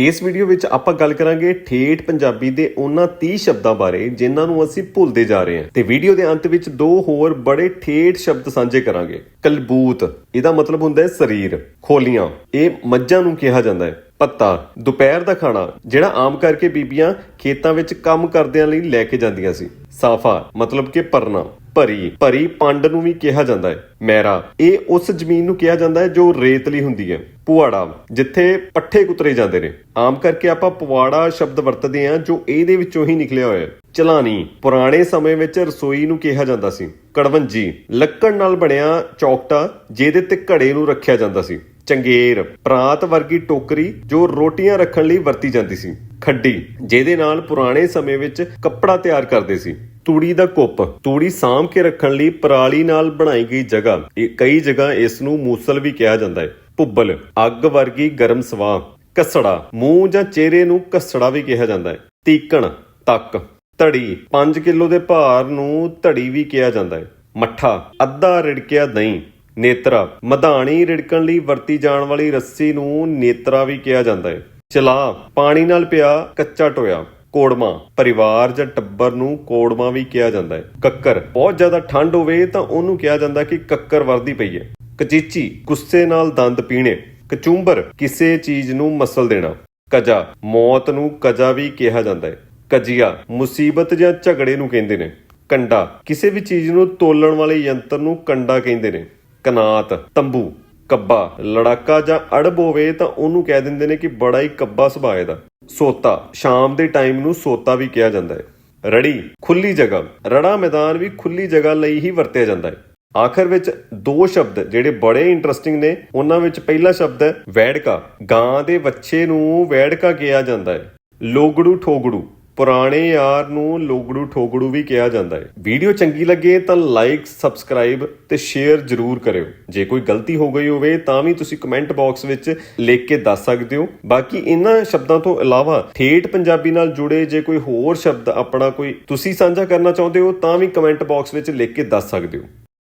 ਇਸ ਵੀਡੀਓ ਵਿੱਚ ਆਪਾਂ ਗੱਲ ਕਰਾਂਗੇ ਠੇਠ ਪੰਜਾਬੀ ਦੇ ਉਹਨਾਂ 30 ਸ਼ਬਦਾਂ ਬਾਰੇ, ਜਿਨ੍ਹਾਂ ਨੂੰ ਅਸੀਂ ਭੁੱਲਦੇ ਜਾ ਰਹੇ ਹਾਂ। ਤੇ ਵੀਡੀਓ ਦੇ ਅੰਤ ਵਿੱਚ ਦੋ ਹੋਰ ਬੜੇ ਠੇਠ ਸ਼ਬਦ ਸਾਂਝੇ ਕਰਾਂਗੇ। ਕਲਬੂਤ, ਇਹਦਾ ਮਤਲਬ ਹੁੰਦਾ ਹੈ ਸਰੀਰ। ਖੋਲੀਆਂ, ਇਹ ਮੱਝਾਂ ਨੂੰ ਕਿਹਾ ਜਾਂਦਾ ਹੈ। ਪੱਤਾ, ਦੁਪਹਿਰ ਦਾ ਖਾਣਾ, ਜਿਹੜਾ ਆਮ ਕਰਕੇ ਬੀਬੀਆਂ ਖੇਤਾਂ ਵਿੱਚ ਕੰਮ ਕਰਦਿਆਂ ਲਈ ਲੈ ਕੇ ਜਾਂਦੀਆਂ ਸੀ। ਸਾਫਾ, ਮਤਲਬ ਕਿ ਪਰਨਾ। ਭਰੀ ਭਰੀ ਪੰਡ ਨੂੰ ਵੀ ਕਿਹਾ ਜਾਂਦਾ ਹੈ। ਮੈਰਾ, ਇਹ ਉਸ ਜ਼ਮੀਨ ਨੂੰ ਕਿਹਾ ਜਾਂਦਾ ਹੈ ਜੋ ਰੇਤਲੀ ਹੁੰਦੀ ਹੈ। ਪੁਆੜਾ, ਜਿੱਥੇ ਪੱਠੇ ਕੁਤਰੇ ਜਾਂਦੇ ਨੇ। ਆਮ ਕਰਕੇ ਆਪਾਂ ਪੁਆੜਾ ਸ਼ਬਦ ਵਰਤਦੇ ਹਾਂ, ਜੋ ਇਹਦੇ ਵਿੱਚੋਂ ਹੀ ਨਿਕਲਿਆ ਹੋਇਆ ਹੈ। ਚਲਾਨੀ ਪੁਰਾਣੇ ਸਮੇਂ ਵਿੱਚ ਰਸੋਈ ਨੂੰ ਕਿਹਾ ਜਾਂਦਾ ਸੀ। ਕੜਵੰਜੀ, ਲੱਕੜ ਨਾਲ ਬਣਿਆ ਚੌਕਟਾ, ਜਿਹਦੇ ਤੇ ਘੜੇ ਨੂੰ ਰੱਖਿਆ ਜਾਂਦਾ ਸੀ। ਚੰਗੇਰ, ਪ੍ਰਾਤ ਵਰਗੀ ਟੋਕਰੀ, ਜੋ ਰੋਟੀਆਂ ਰੱਖਣ ਲਈ ਵਰਤੀ ਜਾਂਦੀ ਸੀ। ਖੱਡੀ, ਜਿਹਦੇ ਨਾਲ ਪੁਰਾਣੇ ਸਮੇਂ ਵਿੱਚ ਕੱਪੜਾ ਤਿਆਰ ਕਰਦੇ ਸੀ। ਤੂੜੀ ਦਾ ਕੁੱਪ, ਤੂੜੀ ਸਾਂਭ ਕੇ ਰੱਖਣ ਲਈ ਪਰਾਲੀ ਨਾਲ ਬਣਾਈ ਗਈ ਜਗ੍ਹਾ। ਇਹ ਕਈ ਜਗ੍ਹਾ ਇਸ ਨੂੰ ਮੂਸਲ ਵੀ ਕਿਹਾ ਜਾਂਦਾ ਹੈ। ਭੁੱਬਲ, ਅੱਗ ਵਰਗੀ ਗਰਮ ਸਵਾਹ ਕਸੜਾ ਮੂੰਹ ਜਾਂ ਚਿਹਰੇ ਨੂੰ ਕਸੜਾ ਵੀ ਕਿਹਾ ਜਾਂਦਾ ਹੈ। ਤੀਕਣ, ਤੱਕ, ਧੜੀ 5 ਕਿਲੋ ਦੇ ਭਾਰ ਨੂੰ ਧੜੀ ਵੀ ਕਿਹਾ ਜਾਂਦਾ ਹੈ। ਮੱਠਾ, ਅੱਧਾ ਰਿੜਕਿਆ ਦਹੀਂ, ਨੇਤਰਾ, ਮਧਾਣੀ ਰਿੜਕਣ ਲਈ ਵਰਤੀ ਜਾਣ ਵਾਲੀ ਰੱਸੀ ਨੂੰ ਨੇਤਰਾ ਵੀ ਕਿਹਾ ਜਾਂਦਾ ਹੈ। ਚਲਾ ਪਾਣੀ ਨਾਲ ਪਿਆ, ਕੱਚਾ ਟੋਇਆ, ਕੋੜਮਾ, ਪਰਿਵਾਰ ਜਾਂ ਟੱਬਰ ਨੂੰ ਕੋੜਮਾ ਵੀ ਕਿਹਾ ਜਾਂਦਾ ਹੈ। ਕੱਕਰ, ਬਹੁਤ ਜ਼ਿਆਦਾ ਠੰਡ ਹੋਵੇ ਤਾਂ ਉਹਨੂੰ ਕਿਹਾ ਜਾਂਦਾ ਕਿ ਕੱਕਰ ਵਰਦੀ ਪਈ ਹੈ। ਕਚੀਚੀ ਗੁੱਸੇ ਨਾਲ ਦੰਦ ਪੀਣੇ, ਕਚੂੰਬਰ ਕਿਸੇ ਚੀਜ਼ ਨੂੰ ਮਸਲ ਦੇਣਾ। ਕਜਾ, ਮੌਤ ਨੂੰ ਕਜਾ ਵੀ ਕਿਹਾ ਜਾਂਦਾ ਹੈ। ਕਜੀਆ, ਮੁਸੀਬਤ ਜਾਂ ਝਗੜੇ ਨੂੰ ਕਹਿੰਦੇ ਨੇ। ਕੰਡਾ, ਕਿਸੇ ਵੀ ਚੀਜ਼ ਨੂੰ ਤੋਲਣ ਵਾਲੇ ਯੰਤਰ ਨੂੰ ਕੰਡਾ ਕਹਿੰਦੇ ਨੇ। ਕਨਾਤ, ਤੰਬੂ, ਕੱਬਾ, ਲੜਾਕਾ ਜਾਂ ਅੜਬ ਹੋਵੇ ਤਾਂ ਉਹਨੂੰ ਕਹਿ ਦਿੰਦੇ ਨੇ ਕਿ ਬੜਾ ਹੀ ਕੱਬਾ ਸੁਭਾਅ ਦਾ ਸੋਤਾ, ਸ਼ਾਮ ਦੇ ਟਾਈਮ ਨੂੰ ਸੋਤਾ ਵੀ ਕਿਹਾ ਜਾਂਦਾ ਹੈ। ਰੜੀ, ਖੁੱਲੀ ਜਗ੍ਹਾ, ਰੜਾ ਮੈਦਾਨ ਵੀ ਖੁੱਲੀ ਜਗ੍ਹਾ ਲਈ ਹੀ ਵਰਤਿਆ ਜਾਂਦਾ ਹੈ। ਆਖਰ ਵਿੱਚ ਦੋ ਸ਼ਬਦ ਜਿਹੜੇ ਬੜੇ ਇੰਟਰਸਟਿੰਗ ਨੇ, ਉਹਨਾਂ ਵਿੱਚ ਪਹਿਲਾ ਸ਼ਬਦ ਹੈ ਵੈੜਕਾ। ਗਾਂ ਦੇ ਵੱਛੇ ਨੂੰ ਵੈੜਕਾ ਕਿਹਾ ਜਾਂਦਾ ਹੈ। ਲੋਗੜੂ ਠੋਗੜੂ। ਪੁਰਾਣੇ ਯਾਰ ਨੂੰ ਲੋਗੜੂ ਠੋਗੜੂ ਵੀ ਕਿਹਾ ਜਾਂਦਾ ਹੈ। ਵੀਡੀਓ ਚੰਗੀ ਲੱਗੇ ਤਾਂ ਲਾਈਕ ਸਬਸਕ੍ਰਾਈਬ ਤੇ ਸ਼ੇਅਰ ਜ਼ਰੂਰ ਕਰਿਓ। ਜੇ ਕੋਈ ਗਲਤੀ ਹੋ ਗਈ ਹੋਵੇ ਤਾਂ ਵੀ ਤੁਸੀਂ ਕਮੈਂਟ ਬਾਕਸ ਵਿੱਚ ਲਿਖ ਕੇ ਦੱਸ ਸਕਦੇ ਹੋ। ਬਾਕੀ ਇਹਨਾਂ ਸ਼ਬਦਾਂ ਤੋਂ ਇਲਾਵਾ ਠੇਠ ਪੰਜਾਬੀ ਨਾਲ ਜੁੜੇ ਜੇ ਕੋਈ ਹੋਰ ਸ਼ਬਦ ਆਪਣਾ ਕੋਈ ਤੁਸੀਂ ਸਾਂਝਾ ਕਰਨਾ ਚਾਹੁੰਦੇ ਹੋ ਤਾਂ ਵੀ ਕਮੈਂਟ ਬਾਕਸ ਵਿੱਚ ਲਿਖ ਕੇ ਦੱਸ ਸਕਦੇ ਹੋ।